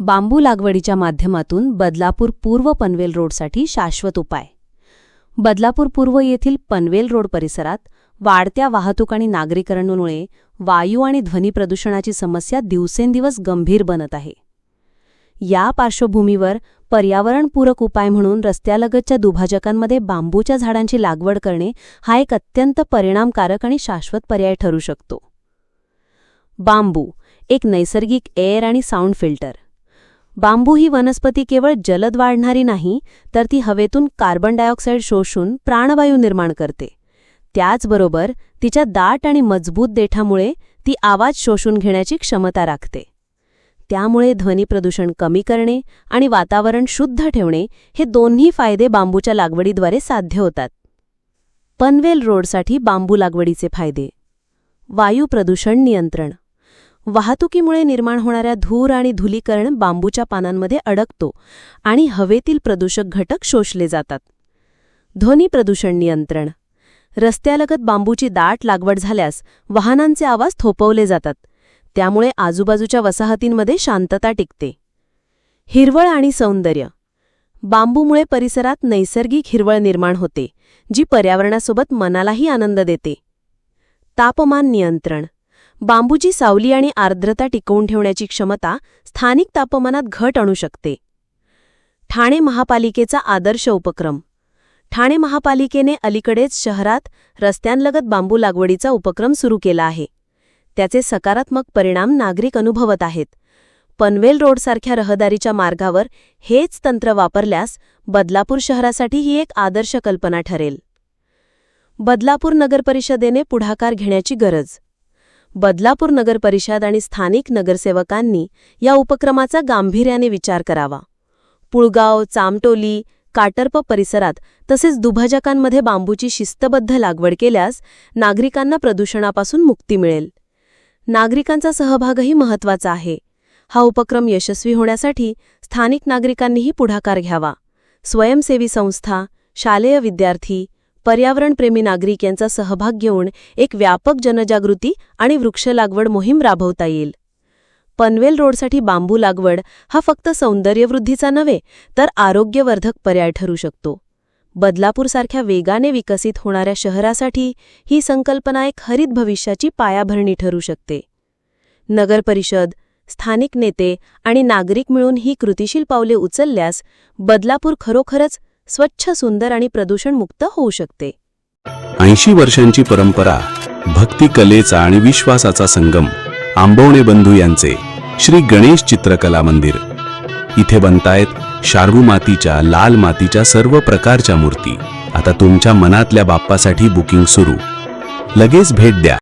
बांबू लागवडीच्या माध्यमातून बदलापूर पूर्व पनवेल रोडसाठी शाश्वत उपाय. बदलापूर पूर्व येथील पनवेल रोड परिसरात वाढत्या वाहतूक आणि नागरीकरणामुळे वायू आणि ध्वनी प्रदूषणाची समस्या दिवसेंदिवस गंभीर बनत आहे. या पार्श्वभूमीवर पर्यावरणपूरक उपाय म्हणून रस्त्यालगतच्या दुभाजकांमध्ये बांबूच्या झाडांची लागवड करणे हा एक अत्यंत परिणामकारक आणि शाश्वत पर्याय ठरू शकतो. बांबू एक नैसर्गिक एअर आणि साऊंड फिल्टर. बांबू ही वनस्पती केवळ जलद वाढणारी नाही तर ती हवेतून कार्बन डायऑक्साईड शोषून प्राणवायू निर्माण करते. त्याचबरोबर तिच्या दाट आणि मजबूत देठामुळे ती आवाज शोषून घेण्याची क्षमता राखते. त्यामुळे ध्वनी प्रदूषण कमी करणे आणि वातावरण शुद्ध ठेवणे हे दोन्ही फायदे बांबूच्या लागवडीद्वारे साध्य होतात. पनवेल रोडसाठी बांबू लागवडीचे फायदे. वायू प्रदूषण नियंत्रण वाहतुकीमुळे निर्माण होणाऱ्या धूर आणि धुलीकरण बांबूच्या पानांमध्ये अडकतो आणि हवेतील प्रदूषक घटक शोषले जातात. ध्वनी प्रदूषण नियंत्रण. रस्त्यालगत बांबूची दाट लागवड झाल्यास वाहनांचे आवाज थोपवले जातात. त्यामुळे आजूबाजूच्या वसाहतींमध्ये शांतता टिकते. हिरवळ आणि सौंदर्य. बांबूमुळे परिसरात नैसर्गिक हिरवळ निर्माण होते जी पर्यावरणासोबत मनालाही आनंद देते. तापमान नियंत्रण. बांबूची सावली आणि आर्द्रता टिकवून ठेवण्याची क्षमता स्थानिक तापमानात घट आणू शकते. ठाणे महापालिकेचा आदर्श उपक्रम. ठाणे महापालिकेने अलीकडेच शहरात रस्त्यांलगत बांबू लागवडीचा उपक्रम सुरू केला आहे. त्याचे सकारात्मक परिणाम नागरिक अनुभवत आहेत. पनवेल रोडसारख्या रहदारीच्या मार्गावर हेच तंत्र वापरल्यास बदलापूर शहरासाठी ही एक आदर्श कल्पना ठरेल. बदलापूर नगरपरिषदेने पुढाकार घेण्याची गरज बदलापूर नगरपरिषद आणि स्थानिक नगरसेवकांनी या उपक्रमाचा गांभीर्याने विचार करावा. पुळगाव चामटोली काटरप परिसरात तसेच दुभाजकांमध्ये बांबूची शिस्तबद्ध लागवड केल्यास नागरिकांना प्रदूषणापासून मुक्ती मिळेल. नागरिकांचा सहभागही महत्त्वाचा आहे. हा उपक्रम यशस्वी होण्यासाठी स्थानिक नागरिकांनीही पुढाकार घ्यावा. स्वयंसेवी संस्था शालेय विद्यार्थी पर्यावरणप्रेमी नागरिक यांचा सहभाग घेऊन एक व्यापक जनजागृती आणि वृक्ष लागवड मोहीम राबवता येईल. पनवेल रोडसाठी बांबू लागवड हा फक्त सौंदर्यवृद्धीचा नव्हे तर आरोग्यवर्धक पर्याय ठरू शकतो. बदलापूरसारख्या वेगाने विकसित होणाऱ्या शहरासाठी ही संकल्पना एक हरित भविष्याची पायाभरणी ठरू शकते. नगरपरिषद स्थानिक नेते आणि नागरिक मिळून ही कृतिशील पावले उचलल्यास बदलापूर खरोखरच स्वच्छ सुंदर आणि प्रदूषणमुक्त होऊ शकते. ऐंशी वर्षांची परंपरा भक्ती कलेचा आणि विश्वासाचा संगम आंबवणे बंधू यांचे श्री गणेश चित्रकला मंदिर. इथे बनतायत शार्वू मातीच्या लाल मातीच्या सर्व प्रकारच्या मूर्ती. आता तुमच्या मनातल्या बाप्पासाठी बुकिंग सुरू. लगेच भेट द्या.